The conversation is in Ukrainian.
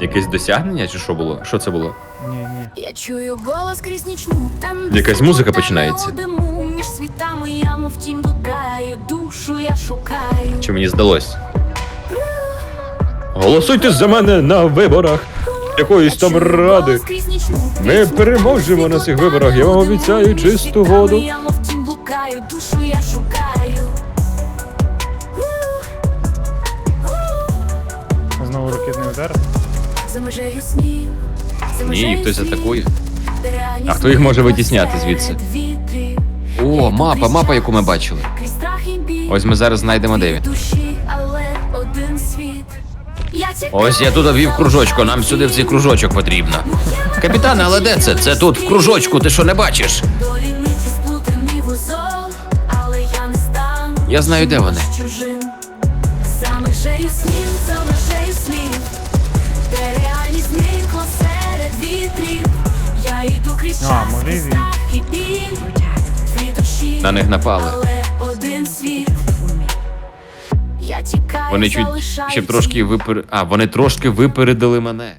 Якесь досягнення чи що було? Що це було? Ні, ні. Я чую голос крізь нічну там Якась музика починається. диму між світами я мов блукаю, душу я шукаю. Чи мені здалось? Голосуйте за мене на виборах якоїсь там ради. Ми переможемо на цих виборах, я вам обіцяю чисту воду. Я мов тінь блукаю, душу я шукаю. Знову межею снів, за Ні, хтось атакує. А хто їх може витісняти звідси? О, мапа, мапа, яку ми бачили. Ось ми зараз знайдемо де він. Ось я тут обвів кружочку, нам сюди в цей кружочок потрібно. Капітане, але де це? Це тут, в кружочку, ти що не бачиш? Я знаю, де вони. Я йду крізь А, час, і страх і біль. Дві душі, На них напали. але один світ. Я тікаю, Вони чуть залишаю ще трошки випер... А, вони трошки випередили мене.